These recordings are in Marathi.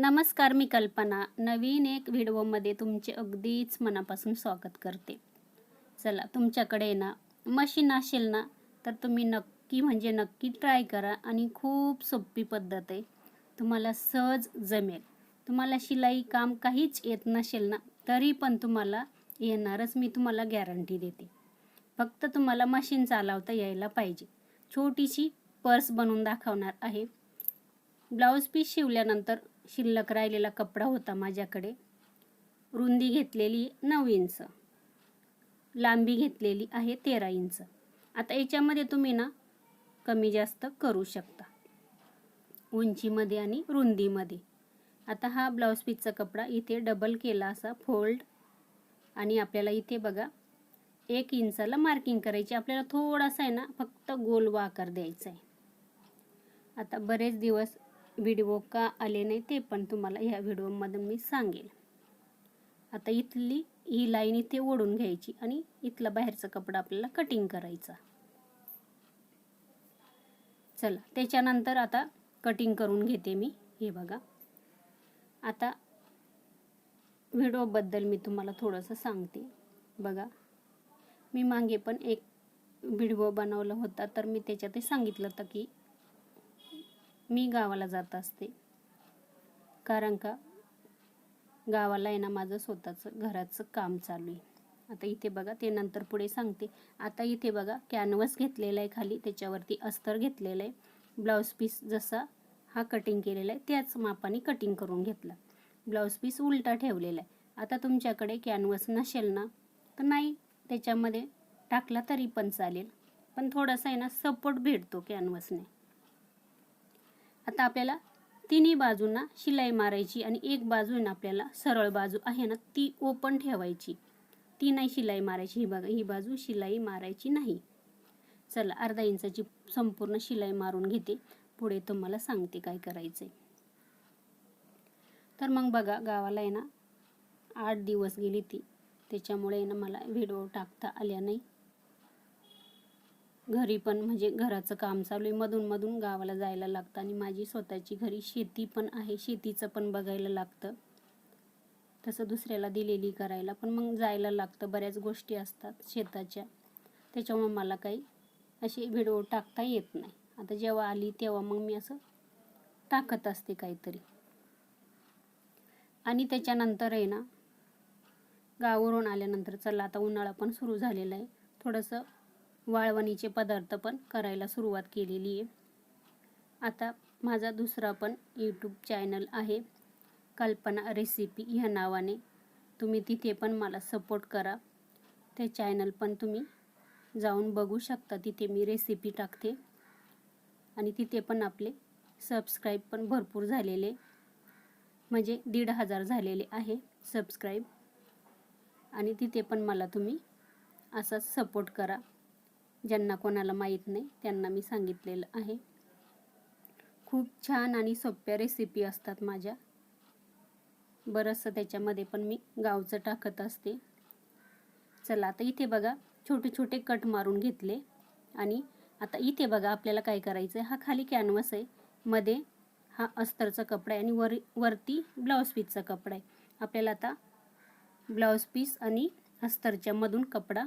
नमस्कार मी कल्पना. नवीन एक व्हिडिओमध्ये तुमचे अगदीच मनापासून स्वागत करते. चला तुमच्याकडे ना मशीन असेल ना तर तुम्ही नक्की म्हणजे नक्की ट्राय करा आणि खूप सोपी पद्धत आहे. तुम्हाला सहज जमेल. तुम्हाला शिलाई काम काहीच येत नसेल ना तरी पण तुम्हाला येणारच मी तुम्हाला गॅरंटी देते. फक्त तुम्हाला मशीन चालवता यायला पाहिजे. छोटीशी पर्स बनवून दाखवणार आहे. ब्लाऊज पीस शिवल्यानंतर शिल्लक राहिलेला कपडा होता माझ्याकडे. रुंदी घेतलेली नऊ इंच. लांबी घेतलेली आहे तेरा इंच. आता याच्यामध्ये तुम्ही ना कमी जास्त करू शकता. उंचीमध्ये आणि रुंदीमध्ये. आता हा ब्लाऊज पीसचा कपडा इथे डबल केला असा फोल्ड आणि आपल्याला इथे बघा एक इंचाला मार्किंग करायची. आपल्याला थोडासा आहे ना फक्त गोल वाकार द्यायचा आहे. आता बरेच दिवस व्हिडिओ का आले नाही ते पण तुम्हाला ह्या व्हिडिओमधून मी सांगेल. आता इथली ही लाईन इथे ओढून घ्यायची आणि इथला बाहेरचा कपडा आपल्याला कटिंग करायचा. चला त्याच्यानंतर आता कटिंग करून घेते मी. हे बघा. आता व्हिडिओबद्दल मी तुम्हाला थोडंसं सांगते. बघा. मी मागे पण एक व्हिडिओ बनवला होता तर मी त्याच्यात सांगितलं होतं की मी गावाला जात असते. कारण का? गावाला आहे ना माझं स्वतःचं घराचं काम चालू आहे. आता इथे बघा ते नंतर पुढे सांगते. आता इथे बघा कॅनव्हस घेतलेला आहे खाली त्याच्यावरती अस्तर घेतलेलं आहे. ब्लाऊज पीस जसा हा कटिंग केलेला आहे त्याच मापाने कटिंग करून घेतला. ब्लाऊज पीस उलटा ठेवलेला आहे. आता तुमच्याकडे कॅनव्हस नसेल ना तर नाही त्याच्यामध्ये टाकला तरी पण चालेल. पण थोडासा आहे ना सपोर्ट भेटतो कॅनव्हसने आता आपल्याला तिन्ही बाजूंना शिलाई मारायची आणि एक बाजू आहे ना आपल्याला सरळ बाजू आहे ना ती ओपन ठेवायची. ती नाही शिलाई मारायची ही बघा ही बाजू शिलाई मारायची नाही. चला अर्धा इंचाची संपूर्ण शिलाई मारून घेते. पुढे तुम्हाला सांगते काय करायचं आहे तर मग बघा गावाला आहे ना आठ दिवस गेली ती. त्याच्यामुळे ना मला व्हिडिओ टाकता आल्या नाही. घरी पण म्हणजे घराचं काम चालू आहे. मधून मधून गावाला जायला लागतं आणि माझी स्वतःची घरी शेती पण आहे. शेतीचं पण बघायला लागतं. तसं दुसऱ्याला दिलेली करायला. पण मग जायला लागतं. बऱ्याच गोष्टी असतात शेताच्या. त्याच्यामुळे मला काही असे व्हिडिओ टाकता येत नाही. आता जेव्हा आली तेव्हा मग मी असं टाकत असते काहीतरी. आणि त्याच्यानंतर आहे ना गावावरून आल्यानंतर चला आता उन्हाळा पण सुरू झालेला आहे. थोडंसं वाळवणीचे पदार्थ पण करायला सुरुवात केलेली आहे. आता माझा दुसरा पण यूट्यूब चॅनल आहे. कल्पना रेसिपी ह्या नावाने. तुम्ही तिथे पण मला सपोर्ट करा. ते चॅनल पण तुम्ही जाऊन बघू शकता. तिथे मी रेसिपी टाकते. आणि तिथे पण आपले सबस्क्राईब पण भरपूर झालेले. म्हणजे दीड हजार झालेले आहे सबस्क्राईब आणि तिथे पण मला तुम्ही असाच सपोर्ट करा. ज्यांना कोणाला माहीत नाही त्यांना मी सांगितलेलं आहे. खूप छान आणि सोप्या रेसिपी असतात माझ्या. बरंचसं त्याच्यामध्ये पण मी गावचं टाकत असते. चला आता इथे बघा छोटे छोटे कट मारून घेतले. आणि आता इथे बघा आपल्याला काय करायचं आहे हा खाली कॅनव्हस आहे. मध्ये हा अस्तरचा कपडा आहे आणि वर वरती ब्लाऊज पीसचा कपडा आहे. आपल्याला आता ब्लाऊज पीस आणि अस्तरच्या मधून कपडा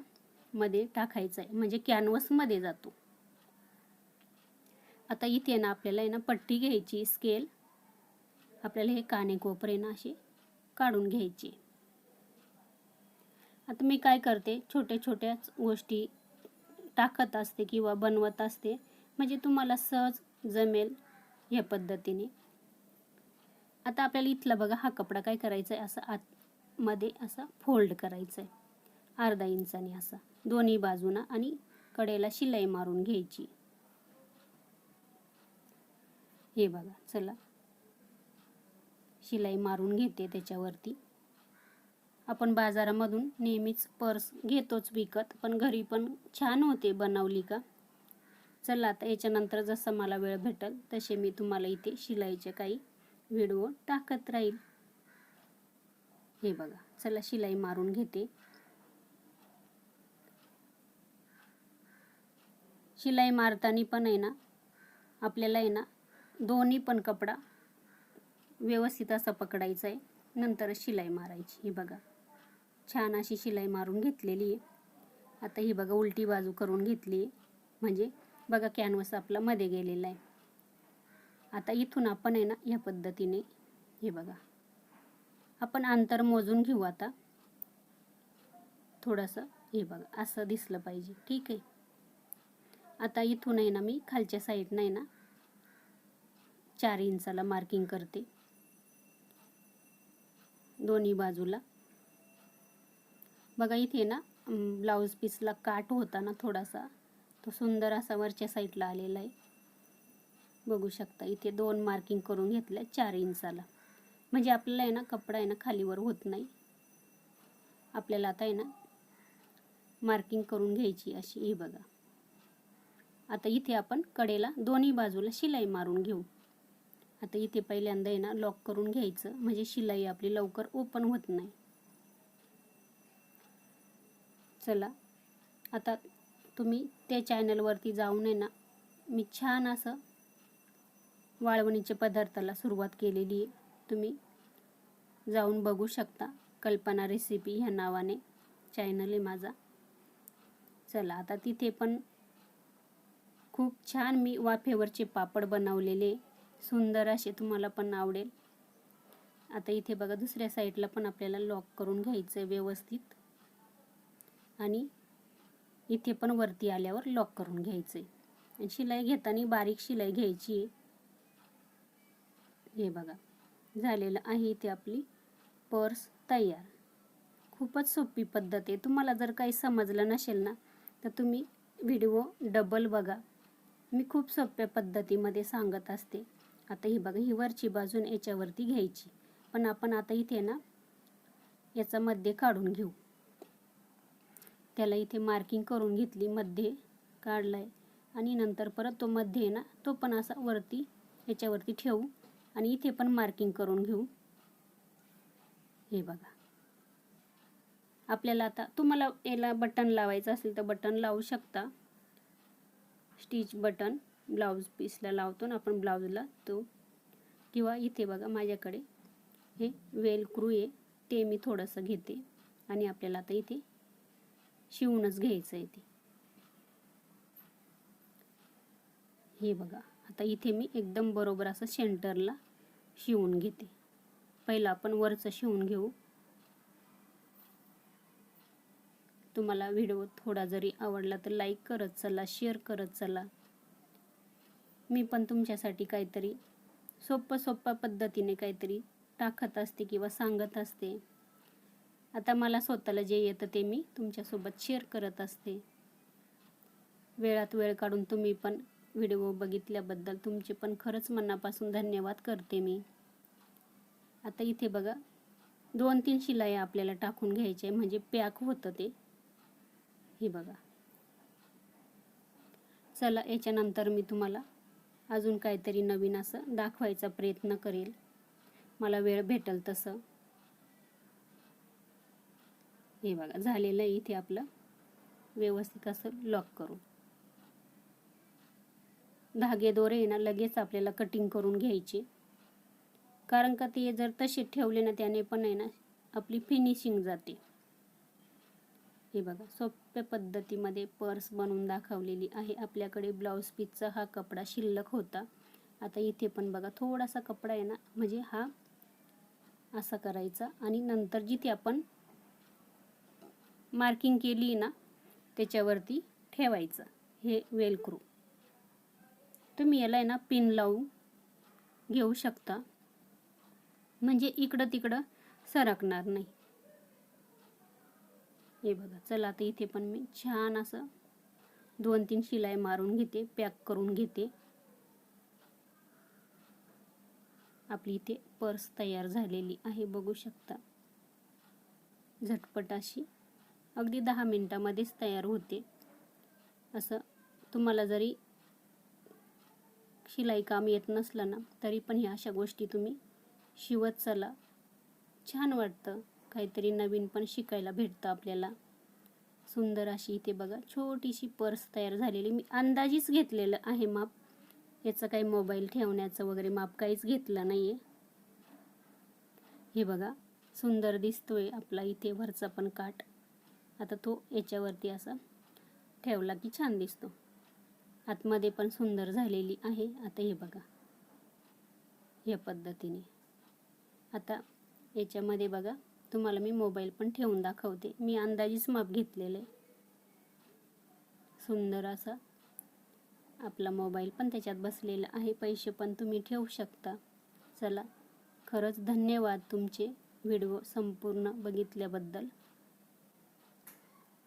मध्ये टाकायचा आहे म्हणजे कॅनव्हसमध्ये जातो. आता इथे ना आपल्याला आहे ना पट्टी घ्यायची स्केल आपल्याला हे काने कोपरे ना असे काढून घ्यायचे. आता मी काय करते छोट्या छोट्याच गोष्टी टाकत असते किंवा बनवत असते. म्हणजे तुम्हाला सहज जमेल ह्या पद्धतीने. आता आपल्याला इथला बघा हा कपडा काय करायचा आहे असं आतमध्ये असा फोल्ड करायचा आहे अर्धा इंचाने असा. दोन्ही बाजूना आणि कडेला शिलाई मारून घ्यायची. हे बघा चला. शिलाई मारून घेते त्याच्यावरती. आपण बाजारामधून नेहमीच पर्स घेतोच विकत पण घरी पण छान होते. बनवली का? चला आता याच्यानंतर जसं मला वेळ भेटेल तसे मी तुम्हाला इथे शिलाईचे काही व्हिडिओ टाकत राहील. हे बघा चला शिलाई मारून घेते. शिलाई मारताना पण आहे ना आपल्याला आहे ना दोन्ही पण कपडा व्यवस्थित असा पकडायचा आहे. नंतर शिलाई मारायची. ही बघा छान अशी शिलाई मारून घेतलेली आहे. आता ही बघा उलटी बाजू करून घेतली आहे. म्हणजे बघा कॅनव्हस आपला मध्ये गेलेला आहे. आता इथून आपण आहे ना ह्या पद्धतीने हे बघा आपण अंतर मोजून घेऊ आता. थोडंसं हे बघा असं दिसलं पाहिजे. ठीक आहे? आता इथून आहे ना मी खालच्या साईडनं आहे ना चार इंचाला मार्किंग करते. दोन्ही बाजूला. बघा इथे ना ब्लाऊज पीसला काट होता ना थोडासा तो सुंदर असा वरच्या साईडला आलेला आहे. बघू शकता इथे दोन मार्किंग करून घेतल्या चार इंचाला. म्हणजे आपल्याला आहे ना कपडा आहे ना खालीवर होत नाही. आपल्याला आता आहे ना मार्किंग करून घ्यायची अशी ही बघा. आता इथे आपण कडेला दोन्ही बाजूला शिलाई मारून घेऊ. आता इथे पहिल्यांदा आहे ना लॉक करून घ्यायचं. म्हणजे शिलाई आपली लवकर ओपन होत नाही. चला आता तुम्ही त्या चॅनलवरती जाऊन आहे ना मी छान असं वाळवणीच्या पदार्थाला सुरुवात केलेली आहे. तुम्ही जाऊन बघू शकता. कल्पना रेसिपी ह्या नावाने चॅनल आहे माझा. चला आता तिथे पण खूप छान मी वाफेवरचे पापड बनवलेले. सुंदर असे तुम्हाला पण आवडेल. आता इथे बघा दुसऱ्या साईडला पण आपल्याला लॉक करून घ्यायचं आहे व्यवस्थित. आणि इथे पण वरती आल्यावर लॉक करून घ्यायचं आहे आणि शिलाई घेताना बारीक शिलाई घ्यायची आहे. हे बघा झालेलं आहे इथे आपली पर्स तयार. खूपच सोपी पद्धत आहे. तुम्हाला जर काही समजलं नसेल ना तर तुम्ही व्हिडिओ डबल बघा. मी खूप सोप्या पद्धतीमध्ये सांगत असते. आता ही बघा ही वरची बाजून याच्यावरती घ्यायची. पण आपण आता इथे ना याचा मध्ये काढून घेऊ. त्याला इथे मार्किंग करून घेतली मध्ये काढलाय. आणि नंतर परत तो मध्ये ना तो पण असा वरती याच्यावरती ठेवू. आणि इथे पण मार्किंग करून घेऊ. हे बघा. आपल्याला आता तुम्हाला याला बटन लावायचं असेल तर बटन लावू शकता. स्टिच बटन ब्लाऊज पीसला लावतो ना आपण ब्लाऊजला तो. किंवा इथे बघा माझ्याकडे हे वेल क्रू आहे ते मी थोडंसं घेते. आणि आपल्याला आता इथे शिवूनच घ्यायचं आहे ते. हे बघा आता इथे मी एकदम बरोबर असं सेंटरला शिवून घेते. पहिलं आपण वरचं शिवून घेऊ. तुम्हाला व्हिडिओ थोडा जरी आवडला तर लाईक करत चला शेअर करत चला. मी पण तुमच्यासाठी काहीतरी सोप्पं सोप्पा पद्धतीने काहीतरी टाकत असते किंवा सांगत असते. आता मला स्वतःला जे येतं ते मी तुमच्यासोबत शेअर करत असते. वेळात वेळ काढून तुम्ही पण व्हिडिओ बघितल्याबद्दल तुमचे पण खरंच मनापासून धन्यवाद करते मी. आता इथे बघा दोन तीन शिलाई आपल्याला टाकून घ्यायचे म्हणजे पॅक होतं ते. हे बघा. चला याच्यानंतर मी तुम्हाला अजून काहीतरी नवीन असं दाखवायचा प्रयत्न करेल. मला वेळ भेटेल तसं. हे बघा झालेलं आहे इथे आपलं. व्यवस्थित असं लॉक करू धागे दोरे आहे ना लगेच आपल्याला कटिंग करून घ्यायचे. कारण का ते जर तसे ठेवले ना त्याने पण आहे ना आपली फिनिशिंग जाते. हे बघा सोप्या पद्धतीमध्ये पर्स बनवून दाखवलेली आहे. आपल्याकडे ब्लाऊज पीसचा हा कपडा शिल्लक होता. आता इथे पण बघा थोडासा कपडा आहे ना म्हणजे हा असा करायचा. आणि नंतर जिथे आपण मार्किंग केली ना त्याच्यावरती ठेवायचं. हे वेलक्रू तुम्ही याला आहे ना पिन लावून घेऊ शकता. म्हणजे इकडं तिकडं सरकणार नाही. हे बघा चला आता इथे पण मी छान असं दोन तीन शिलाई मारून घेते पॅक करून घेते. आपली इथे पर्स तयार झालेली आहे बघू शकता. झटपट अशी अगदी दहा मिनटामध्येच तयार होते. असं तुम्हाला जरी शिलाई काम येत नसलं ना तरी पण ह्या अशा गोष्टी तुम्ही शिवत चला. छान वाटतं. काहीतरी नवीन पण शिकायला भेटतं आपल्याला. सुंदर अशी इथे बघा छोटीशी पर्स तयार झालेली. मी अंदाजीच घेतलेलं आहे माप. याचं काही मोबाईल ठेवण्याचं वगैरे माप काहीच घेतलं नाही आहे हे बघा सुंदर दिसतोय आपला इथे वरचा पण काठ. आता तो याच्यावरती असा ठेवला की छान दिसतो. आतमध्ये पण सुंदर झालेली आहे. आता हे बघा या पद्धतीने. आता याच्यामध्ये बघा तुम्हाला मी मोबाईल पण ठेवून दाखवते. मी अंदाजीच माप घेतलेलं आहे. सुंदर असा आपला मोबाईल पण त्याच्यात बसलेला आहे. पैसे पण तुम्ही ठेवू शकता. चला खरंच धन्यवाद तुमचे व्हिडिओ संपूर्ण बघितल्याबद्दल.